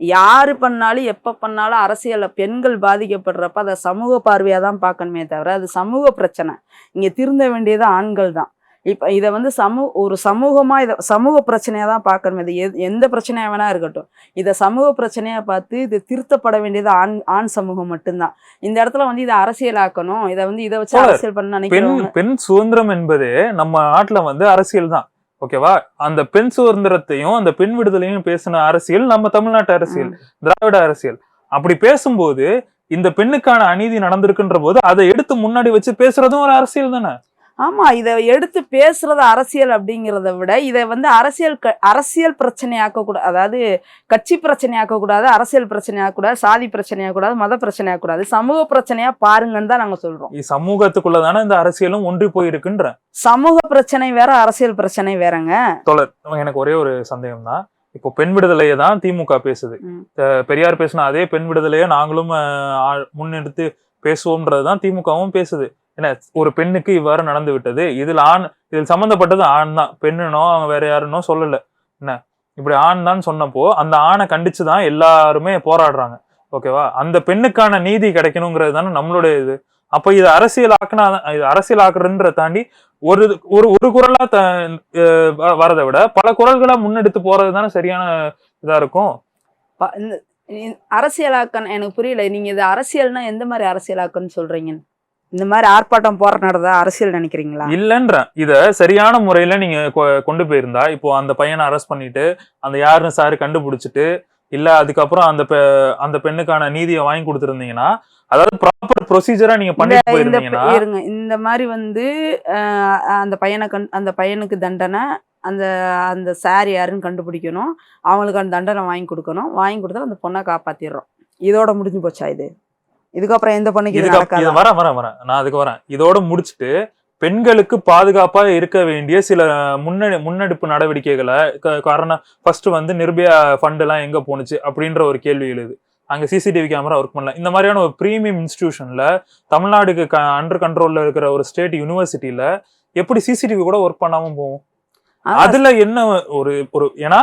யாரு பண்ணாலும் எப்ப பண்ணாலும் அரசியல்ல பெண்கள் பாதிக்கப்படுறப்ப அதை சமூக பார்வையா தான் பார்க்கணுமே தவிர அது சமூக பிரச்சனை. இங்க திருந்த வேண்டியது ஆண்கள் தான். இப்ப இதை வந்து சமூக ஒரு சமூகமா இதை சமூக பிரச்சனையா தான் பார்க்கணுமே இது எது- எந்த பிரச்சனையா வேணா இருக்கட்டும். இதை சமூக பிரச்சனையா பார்த்து இது திருத்தப்பட வேண்டியது ஆண் ஆண் சமூகம் மட்டும்தான். இந்த இடத்துல வந்து இதை அரசியலாக்கணும். இதை வந்து இதை வச்சு அரசியல் பண்ண பெண் நினைக்கிறவங்க பெண் சுதந்திரம் என்பது நம்ம நாட்டுல வந்து அரசியல் தான் ஓகேவா? அந்த பெண் சுதந்திரத்தையும் அந்த பெண் விடுதலையும் பேசின அரசியல் நம்ம தமிழ்நாட்டு அரசியல் திராவிட அரசியல். அப்படி பேசும்போது இந்த பெண்ணுக்கான அநீதி நடந்திருக்குன்ற போது அதை எடுத்து முன்னாடி வச்சு பேசுறதும் ஒரு அரசியல் தானே? ஆமா இதை எடுத்து பேசுறது அரசியல் அப்படிங்கிறத விட இதை வந்து அரசியல் க- அரசியல் பிரச்சனையாக்க கூடாது அதாவது கட்சி பிரச்சனையாக்க கூடாது அரசியல் பிரச்சனையாக்க கூடாது சாதி பிரச்சனையாக்க கூடாது மத பிரச்சனையாக்க கூடாது சமூக பிரச்சனையா பாருங்கன்னு தான் நாங்க சொல்றோம். இ- சமூகத்துக்குள்ள தானே இந்த அரசியலும் ஒன்றி போயிருக்குன்ற? சமூக பிரச்சனை வேற அரசியல் பிரச்சனை வேறங்க. எனக்கு ஒரே ஒரு சந்தேகம் தான் இப்போ பெண் விடுதலையை தான் திமுக பேசுது. பெரியார் பேசின அதே பெண் விடுதலையை நாங்களும் அஹ், பேசுவோம்ன்றது தான் திமுகவும் பேசுது. என்ன ஒரு பெண்ணுக்கு இவ்வாறு நடந்து விட்டது. இதில் ஆண் இதில் சம்மந்தப்பட்டது ஆண் தான். பெண்ணுனோ அவங்க வேற யாருன்னோ சொல்லலை. என்ன இப்படி ஆண் தான் சொன்னப்போ அந்த ஆணை கண்டிச்சு தான் எல்லாருமே போராடுறாங்க. ஓகேவா? அந்த பெண்ணுக்கான நீதி கிடைக்கணுங்கிறது தானே நம்மளுடைய இது. அப்போ இது அரசியல் ஆக்குனா இது அரசியல் ஆக்குறன்ற தாண்டி ஒரு ஒரு ஒரு குரலா த வ- வரதை விட பல குரல்களா முன்னெடுத்து போறது தானே சரியான இதா இருக்கும். அரசியலாக்கன் எனக்கு புரியல. நீங்க இது அரசியல்னா எந்த மாதிரி அரசியலாக்கன்னு சொல்றீங்க? இந்த மாதிரி ஆர்ப்பாட்டம் போராடுறதா அரசியல் நினைக்கிறீங்களா? இல்லன்ற. இத சரியான முறையில நீங்க கொ- கொண்டு போயிருந்தா இப்போ அந்த பையனை அரெஸ்ட் பண்ணிட்டு அந்த யாருன்னு சாரு கண்டுபிடிச்சிட்டு இல்ல அதுக்கப்புறம் அந்த அந்த பெண்ணுக்கான நீதியை வாங்கி கொடுத்துருந்தீங்கன்னா அதாவது ப்ராப்பர் ப்ரொசீஜரா நீங்க பண்ணிட்டு போயிருந்தீங்கன்னா இந்த மாதிரி வந்து அந்த பையனை அந்த பையனுக்கு தண்டனை அந்த அந்த சார் யாருன்னு கண்டுபிடிக்கணும். அவங்களுக்கு அந்த தண்டனை வாங்கி கொடுக்கணும். வாங்கி கொடுத்தா அந்த பொண்ணை காப்பாத்திடுறோம். இதோட முடிஞ்சு போச்சா இது? இதுக்கப்புறம் எந்த பொண்ணுக்கு இது வரேன் வரேன் வரேன். நான் அதுக்கு வரேன். இதோட முடிச்சுட்டு பெண்களுக்கு பாதுகாப்பா இருக்க வேண்டிய சில முன்னெடு முன்னெடுப்பு நடவடிக்கைகளை க- காரணம் ஃபர்ஸ்ட் வந்து நிர்பயா ஃபண்ட் எல்லாம் எங்க போணுச்சு அப்படின்ற ஒரு கேள்வி எழுது. அங்க சிசிடிவி கேமரா ஒர்க் பண்ணல. இந்த மாதிரியான ஒரு ப்ரீமியம் இன்ஸ்டிடியூஷன்ல தமிழ்நாடுக்கு அண்டர் கண்ட்ரோல்ல இருக்கிற ஒரு ஸ்டேட் யூனிவர்சிட்டியில எப்படி சிசிடிவி கூட ஒர்க் பண்ணாம போகும் அதுல என்ன ஒரு ஒரு ஏன்னா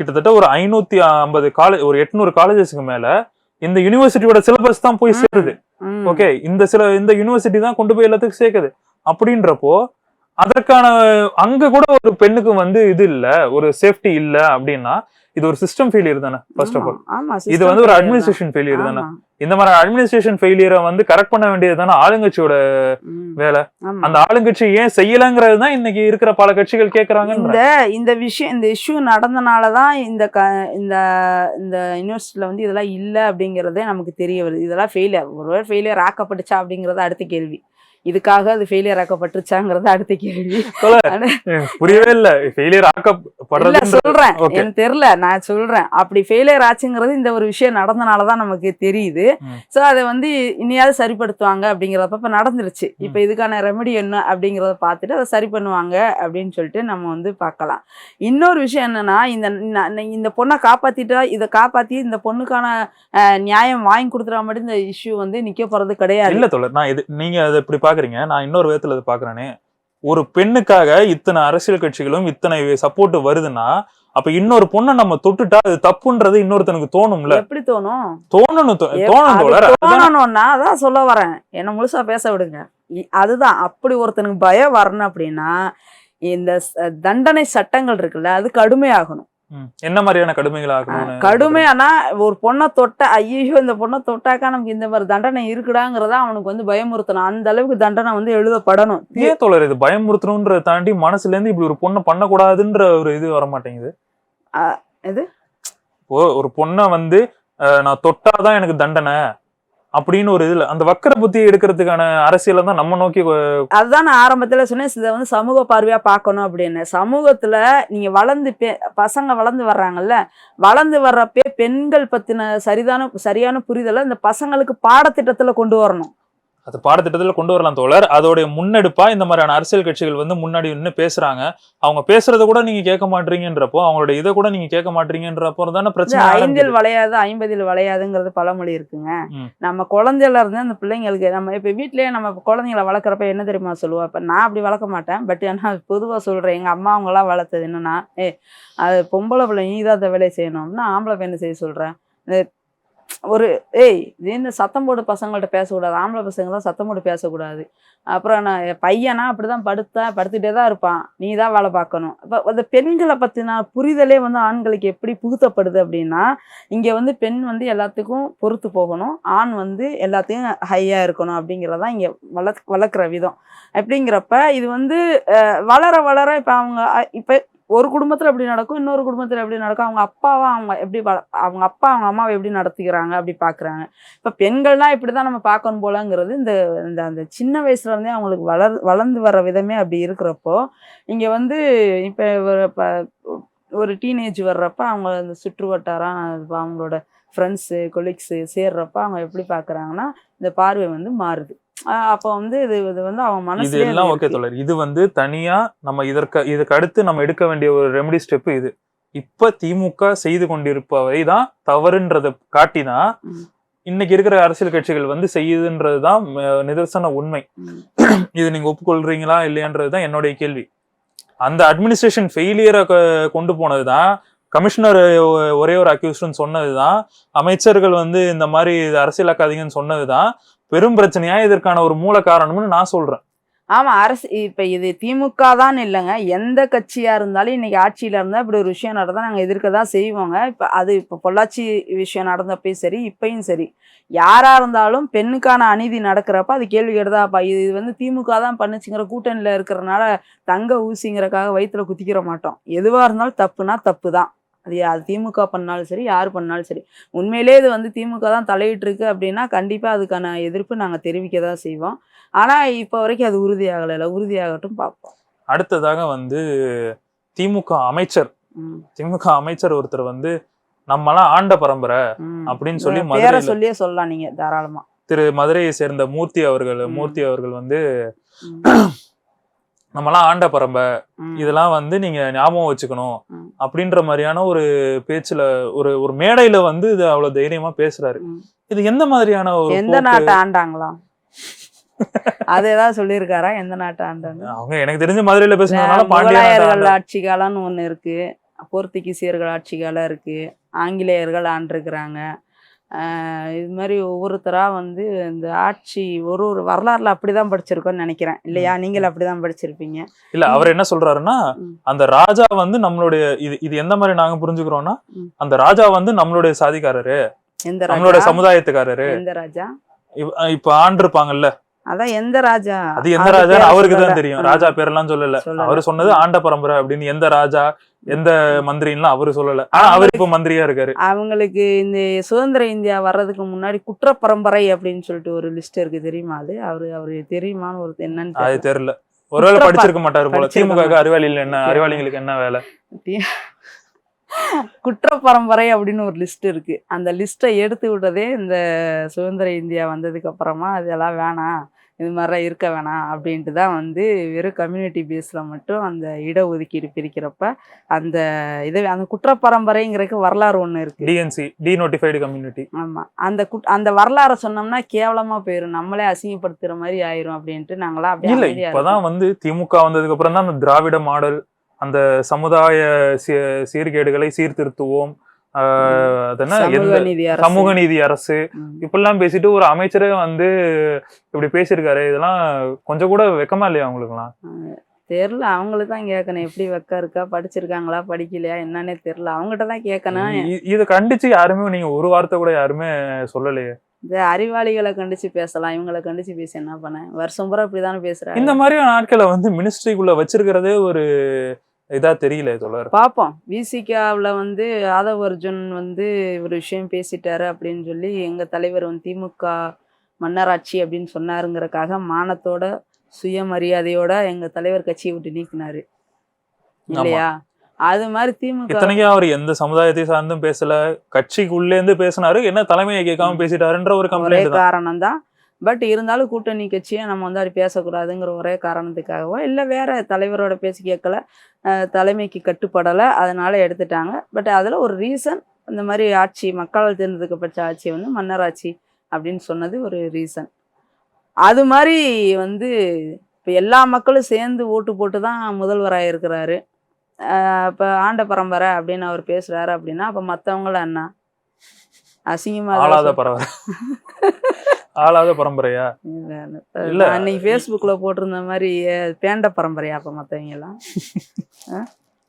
கிட்டத்தட்ட ஒரு ஐநூத்தி ஐம்பது காலேஜ் ஒரு எட்நூறு காலேஜஸ்க்கு மேல இந்த யூனிவர்சிட்டியோட சிலபஸ் தான் போய் சேருது. ஓகே இந்த சில இந்த யூனிவர்சிட்டி தான் கொண்டு போய் எல்லாத்துக்கும் சேர்க்குது அப்படின்றப்போ அதற்கான அங்க கூட ஒரு பெண்ணுக்கு வந்து இது இல்ல ஒரு சேஃப்டி இல்ல அப்படின்னா இது ஒரு சிஸ்டம் ஃபெயிலியர் தானே ஃபர்ஸ்ட் ஆஃப் ஆல் இது வந்து ஒரு. அட்மினிஸ்ட்ரேஷன் ஃபெயிலியர் தானே. இந்த மாதிரி அட்மினிஸ்ட்ரேஷன் ஃபெயிலியரை வந்து கரெக்ட் பண்ண வேண்டியது தானே ஆளுங்கட்சியோட. வேலை. அந்த ஆளுங்கட்சி ஏன் செய்யலங்கிறது தான் இன்னைக்கு இருக்கிற பல கட்சிகள் கேக்குறாங்கன்ற இந்த இந்த விஷயம் இந்த இஷ்யூ நடந்தனால தான் இந்த க இந்த இந்த யூனிவர்சிட்டியில் வந்து இதெல்லாம் இல்லை அப்படிங்கிறதே நமக்கு தெரிய வருது இதெல்லாம் ஃபெயிலியர் ஒருவேளை ஃபெயிலியர் ஆக்கப்பட்டுச்சா அப்படிங்கிறது அடுத்த கேள்வி இதுக்காக அது ஃபெயிலியர் ஆக்கப்பட்டுச்சாங்கிறது அடுத்த கேள்வி. புரியவே இல்ல. ஃபெயிலியர் ஆக்கப்படுறது சொல்றேன். எனக்கு தெரியல. நான் சொல்றேன். அப்படி ஃபெயிலியர் ஆச்சுங்கிறது இந்த ஒரு விஷயம் நடந்தனால தான் நமக்கு தெரியுது. ஸோ அதை வந்து இனியாவது சரிப்படுத்துவாங்க அப்படிங்கிறப்ப இப்போ நடந்துருச்சு. இப்போ இதுக்கான ரெமெடி என்ன அப்படிங்கிறத பார்த்துட்டு அதை சரி பண்ணுவாங்க அப்படின்னு சொல்லிட்டு நம்ம வந்து பார்க்கலாம். இன்னொரு விஷயம் என்னன்னா இந்த இந்த பொண்ணை காப்பாத்திட்டா இதை காப்பாத்தி இந்த பொண்ணுக்கான நியாயம் வாங்கி கொடுத்துட்டா மட்டும் இந்த இஷ்யூ வந்து நிக்க போறது கிடையாது. இல்ல தோழர். நான் இது நீங்க அதை இப்படி பாக்குறீங்க. நான் இன்னொரு விதத்துல அதை பாக்குறேனே. ஒரு பெண்ணுக்காக இத்தனை அரசியல் கட்சிகளும் இத்தனை சப்போர்ட் வருதுன்னா அப்ப இன்னொரு பொண்ணை நம்ம தொட்டுட்டா அது தப்புன்றது இன்னொருத்தனுக்கு தோணும்ல. எப்படி தோணும்? தோணணும் தோ- எப்- தோணும் அது தோழர். அதுதான்? தோணணும்னா அதான் சொல்ல வரேன். என்ன முழுசா பேச விடுங்க. அதுதான். அப்படி ஒருத்தனுக்கு பயம் வரணும் அப்படின்னா இந்த தண்டனை சட்டங்கள் இருக்குல்ல அது கடுமையாகணும். என்ன மாதிரியான கடுமைகள் ஆகணும்னு கடுமையானா ஒரு பொண்ணை தொட்ட ஐயோ இந்த பொண்ணை தொட்டாக்கா நமக்கு இந்த மாதிரி தண்டனை இருக்குடாங்கிறத அவனுக்கு வந்து பயமுறுத்தணும். அந்த அளவுக்கு தண்டனை வந்து எழுதப்படணும். ஏன் தோழர் இது பயமுறுத்தணுன்றதை தாண்டி மனசுல இருந்து இப்படி ஒரு பொண்ணை பண்ணக்கூடாதுன்ற ஒரு இது வர மாட்டேங்குது? ஓ ஒரு பொண்ணை வந்து நான் தொட்டாதான் எனக்கு தண்டனை. அப்படின்னு ஒரு இதுல அந்த வக்கர புத்தி எடுக்கிறதுக்கான அரசியலை தான் நம்ம நோக்கி அதுதான் நான் ஆரம்பத்துல சொன்னேன் இதை வந்து சமூக பார்வையா பார்க்கணும் அப்படின்னு. சமூகத்துல நீங்க வளர்ந்து பசங்க வளர்ந்து வர்றாங்கல்ல வளர்ந்து வர்றப்பே பெண்கள் பத்தின சரிதான சரியான புரிதலை இந்த பசங்களுக்கு பாடத்திட்டத்துல கொண்டு வரணும். அது பாடத்திட்டத்துல கொண்டு வரலாம் தோழர். அதோடைய முன்னெடுப்பா இந்த மாதிரியான அரசியல் கட்சிகள் வந்து முன்னாடி நின்று பேசுறாங்க. அவங்க பேசுறத கூட நீங்க கேட்க மாட்டீங்கன்றப்போ அவங்களோட இதை கூட நீங்க கேட்க மாட்டீங்கன்றப்போ தானே பிரச்சனை ஐந்தில். வளையாது ஐம்பதில் வளையாதுங்கிறது பழமொழி இருக்குங்க. நம்ம குழந்தையில இருந்து அந்த பிள்ளைங்களுக்கு நம்ம இப்ப வீட்லயே நம்ம குழந்தைங்களை வளர்க்குறப்ப என்ன தெரியுமா சொல்லுவா? இப்ப நான் அப்படி வளர்க்க மாட்டேன். பட் ஆனா பொதுவா சொல்றேன் எங்க அம்மா அவங்களாம் வளர்த்தது என்னன்னா ஏ அது பொம்பளை பிள்ளை நீ தான் அந்த வேலையை செய்யணும்னா ஆம்பளை பையனை செய்ய சொல்றேன். ஒரு ஏய் நின்று சத்தம் போட்டு பசங்கள்ட்ட பேசக்கூடாது. ஆம்பளை பசங்க தான் சத்தம் போட்டு பேசக்கூடாது. அப்புறம் நான் என் பையனா அப்படிதான் படுத்தா படுத்துகிட்டே தான் இருப்பான். நீ தான் வேலை பார்க்கணும். இப்போ அந்த பெண்களை பற்றின புரிதலே வந்து ஆண்களுக்கு எப்படி புகுத்தப்படுது அப்படின்னா இங்கே வந்து பெண் வந்து எல்லாத்துக்கும் பொறுத்து போகணும். ஆண் வந்து எல்லாத்தையும் ஹையாக இருக்கணும் அப்படிங்கிறதான் இங்கே வள வளர்க்குற விதம். அப்படிங்கிறப்ப இது வந்து வளர வளர இப்போ அவங்க இப்போ ஒரு குடும்பத்தில் எப்படி நடக்கும் இன்னொரு குடும்பத்தில் எப்படி நடக்கும்? அவங்க அப்பாவை அவங்க எப்படி வள- அவங்க அப்பா அவங்க அம்மாவை எப்படி நடத்திக்கிறாங்க அப்படி பார்க்குறாங்க இப்போ பெண்கள்லாம் இப்படி தான் நம்ம பார்க்கணும் போலங்கிறது இந்த இந்த அந்த சின்ன வயசுலேருந்தே அவங்களுக்கு வளர் வளர்ந்து வர விதமே அப்படி இருக்கிறப்போ இங்கே வந்து இப்போ ஒரு டீனேஜ் வர்றப்ப அவங்க அந்த சுற்று வட்டாரம் அவங்களோட ஃப்ரெண்ட்ஸு கொலீக்ஸு சேர்றப்ப அவங்க எப்படி பார்க்குறாங்கன்னா இந்த பார்வை வந்து மாறுது. அப்போ வந்து இது இது வந்து அவன் இது மனசுல எல்லாம் ஓகே தோழர். இது வந்து தனியா நம்ம இதற்கு இதுக்கு அடுத்து நம்ம எடுக்க வேண்டிய ஒரு ரெமெடி ஸ்டெப் இது. இப்ப திமுக செய்து கொண்டிருப்பவை தான் தவறுன்றதை காட்டி தான் ம். இன்னைக்கு இருக்கிற அரசியல் கட்சிகள் வந்து செய்யுதுன்றதுதான் நிதர்சன உண்மை. இது நீங்க ஒப்புக்கொள்றீங்களா இல்லையான்றது தான் என்னுடைய கேள்வி. அந்த அட்மினிஸ்ட்ரேஷன் ஃபெயிலியரை கொண்டு போனதுதான் கமிஷனர் ஒரே ஒரு அக்யூஸ்ட்னு சொன்னதுதான் அமைச்சர்கள் வந்து இந்த மாதிரி இது அரசியலாக்காதீங்கன்னு சொன்னதுதான் பெரும் பிரச்சனையா இதற்கான ஒரு மூல காரணம்னு நான் சொல்றேன். ஆமா அரசு இப்ப இது திமுக தான் இல்லைங்க. எந்த கட்சியா இருந்தாலும் இன்னைக்கு ஆட்சியில இருந்தா இப்படி ஒரு விஷயம் நடந்தா நாங்க எதிர்க்க தான் செய்வோங்க. இப்ப அது இப்ப பொள்ளாச்சி விஷயம் நடந்தப்பயும் சரி இப்பயும் சரி. யாரா இருந்தாலும் பெண்ணுக்கான அநீதி நடக்கிறப்ப அது கேள்வி கேட்டதாப்பா இது இது வந்து திமுக தான் பண்ணுச்சுங்கிற கூட்டணியில இருக்கிறனால தங்க ஊசிங்கிறக்காக வயிற்றுல குத்திக்கிற மாட்டோம். எதுவா இருந்தாலும் தப்புனா தப்பு தான் அது அது திமுக பண்ணாலும் சரி யார் பண்ணாலும் சரி. உண்மையிலே இது வந்து திமுக தான் தலையிட்டு இருக்கு அப்படின்னா கண்டிப்பா அதுக்கான எதிர்ப்பு நாங்க தெரிவிக்க தான் செய்வோம். ஆனா இப்ப வரைக்கும் அது உறுதியாகல உறுதியாகட்டும் பார்ப்போம். அடுத்ததாக வந்து திமுக அமைச்சர். திமுக அமைச்சர் ஒருத்தர் வந்து நம்மலாம் ஆண்ட பரம்பரை. அப்படின்னு சொல்லி மதுரையில சொல்லியே சொல்லலாம் நீங்க தாராளமா. திரு மதுரையை சேர்ந்த மூர்த்தி அவர்கள். மூர்த்தி அவர்கள் வந்து நம்மலாம் ஆண்ட பரம்பரை ம். இதெல்லாம் வந்து நீங்க ஞாபகம் வச்சுக்கணும். அப்படின்ற மாதிரியான ஒரு பேச்சுல ஒரு ஒரு மேடையில வந்து இது அவ்வளவு தைரியமா பேசுறாரு. இது எந்த மாதிரியான ஒரு எந்த? நாட்டை ஆண்டாங்களா? அது ஏதாவது சொல்லியிருக்காரா? எந்த நாட்டை ஆண்டாங்க அவங்க எனக்கு தெரிஞ்ச மதுரையில பேசுனதுனால பாண்டிய முகலாயர்கள் நாட்டை ஆட்சி காலம்னு ஒண்ணு இருக்கு. போர்த்துகீசியர்கள் ஆட்சி காலம் இருக்கு. ஆங்கிலேயர்கள் ஆண்டிருக்கிறாங்க. இது மாதிரி ஒவ்வொருத்தரா வந்து இந்த ஆட்சி ஒரு ஒரு வரலாறுல அப்படிதான் படிச்சிருக்கோம்னு நினைக்கிறேன். இல்லையா? நீங்கள் அப்படிதான் படிச்சிருப்பீங்க. இல்ல அவர் என்ன சொல்றாருன்னா. அந்த ராஜா வந்து நம்மளுடைய இது இது எந்த மாதிரி நாங்க புரிஞ்சுக்கிறோம்னா. அந்த ராஜா வந்து நம்மளுடைய சாதிக்காரரு. எந்த நம்மளோட ராஜா சமுதாயத்துக்காரரு. எந்த ராஜா? இப்ப- இப்ப ஆண்டிருப்பாங்கல்ல அதான் எந்த ராஜா? அது எந்த ராஜா பேரை அவருக்கு. தான் தெரியும். ராஜா பேரெல்லாம் சொல்லல. சொல்லல. அவர் சொன்னது ஆண்ட பரம்பரை அப்படின்னு எந்த ராஜா எந்த மந்திரின்லாம் அவரு சொல்லல. ஆனா அவர் இப்ப மந்திரியா இருக்காரு. அவங்களுக்கு இந்த சுதந்திர இந்தியா வர்றதுக்கு முன்னாடி குற்ற பரம்பரை அப்படின்னு சொல்லிட்டு ஒரு லிஸ்ட் இருக்கு தெரியுமா அது? அவரு அவரு தெரியுமான்னு ஒரு என்னன்னு அது தெரியல. ஒருவேளை படிச்சிருக்க மாட்டாரு போல. திமுக. அறிவாளிகள் என்ன அறிவாளிகளுக்கு என்ன வேலை? குற்ற பரம்பரை அப்படின்னு ஒரு லிஸ்ட் இருக்கு. அந்த லிஸ்ட்டை எடுத்து விட்டதே இந்த சுதந்திர இந்தியா வந்ததுக்கு அப்புறமா. அதெல்லாம் வேணாம். இது மாதிரிலாம் இருக்க வேணாம் அப்படின்ட்டு தான் வந்து வெறும் கம்யூனிட்டி பேஸில் மட்டும் அந்த இடஒதுக்கீடு பிரிக்கிறப்ப அந்த இது அந்த குற்ற பரம்பரைங்கிறதுக்கு வரலாறு ஒன்று இருக்கு. டிஎன்சி டி நோட்டிஃபைடு கம்யூனிட்டி ஆமா. அந்த குட் அந்த வரலாறை சொன்னோம்னா கேவலமா போயிடும் நம்மளே அசிங்கப்படுத்துற மாதிரி ஆயிரும் அப்படின்ட்டு நாங்களாம் அப்படியே இல்ல அமைதியா இப்பதான் வந்து திமுக வந்ததுக்கு அப்புறம் தான் அந்த திராவிட மாடல் அந்த சமுதாய சீ- சீர்கேடுகளை சீர்திருத்துவோம். அது என்ன. சமூக நீதி அரசு. இப்படிலாம் பேசிட்டு ஒரு அமைச்சரே வந்து இப்படி பேசியிருக்காரு. இதெல்லாம் கொஞ்சம் கூட வெக்கமா இல்லையா அவங்களுக்குலாம் தெரியல. அவங்களுக்கு தான் கேட்கணும். எப்படி வெக்க இருக்கா? படிச்சிருக்காங்களா? படிக்கலையா? என்னன்னே தெரியல. அவங்ககிட்ட தான் கேட்கணும். இத கண்டிச்சு யாருமே நீங்க ஒரு வார்த்தை கூட யாருமே சொல்லலையே. இந்த அறிவாளிகளை கண்டிச்சு பேசலாம். இவங்களை கண்டிச்சு பேசி என்ன பண்ண? வருஷம் பூரா இப்படிதானே பேசுறாங்க. இந்த மாதிரியான நாட்களை வந்து மினிஸ்ட்ரிக்குள்ள வச்சிருக்கிறதே ஒரு இதா தெரியல தொடர் பார்ப்போம் விசிகாவில் வந்து ஆதவ் அர்ஜுன் வந்து ஒரு விஷயம் பேசிட்டாரு அப்படின்னு சொல்லி எங்க தலைவர் வந்து திமுக மன்னராட்சி அப்படின்னு சொன்னாருங்கிறக்காக மானத்தோட சுயமரியாதையோட எங்க தலைவர் கட்சியை விட்டு நீக்கினாரு. இல்லையா? அது மாதிரி திமுக இத்தனைக்கும் அவர் எந்த சமுதாயத்தை சார்ந்தும் பேசல. கட்சிக்குள்ளே இருந்து பேசினாரு. என்ன தலைமையை கேட்காம பேசிட்டாருன்ற ஒரு கம்ப்ளைண்ட் காரணம் தான். பட் இருந்தாலும் கூட்டணி கட்சியை நம்ம வந்து அப்படி பேசக்கூடாதுங்கிற ஒரே காரணத்துக்காகவோ இல்லை வேற தலைவரோட பேசி கேட்கல தலைமைக்கு கட்டுப்படலை அதனால எடுத்துட்டாங்க. பட் அதில் ஒரு ரீசன் இந்த மாதிரி ஆட்சி மக்களால் தேர்ந்தெடுக்கப்பட்ட ஆட்சி வந்து மன்னராட்சி அப்படின்னு சொன்னது ஒரு ரீசன். அது மாதிரி வந்து இப்போ எல்லா மக்களும் சேர்ந்து ஓட்டு போட்டு தான் முதல்வராக இருக்கிறாரு. இப்போ ஆண்ட பரம்பரை அப்படின்னு அவர் பேசுறாரு அப்படின்னா அப்போ மற்றவங்கள என்ன? அசிங்கமா இதெல்லாம் ஆளாத சொல்- பரம்பரை. ஆளாத பரம்பரையா? இல்ல, அன்னைக்கு ஃபேஸ்புக்ல போட்டிருந்த மாதிரி பேண்ட பரம்பரையா அப்ப மத்தவங்க எல்லாம்?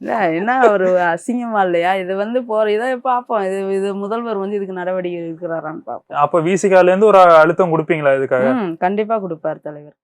இல்ல என்ன ஒரு அசிங்கமா இல்லையா? இது வந்து போற இதை பார்ப்போம். இது இது முதல்வர் வந்து இதுக்கு நடவடிக்கை எடுக்கிறாரான்னு பார்ப்போம். அப்ப விசிகால இருந்து ஒரு அழுத்தம் கொடுப்பீங்களா இதுக்காக? கண்டிப்பா கொடுப்பார் தலைவர்.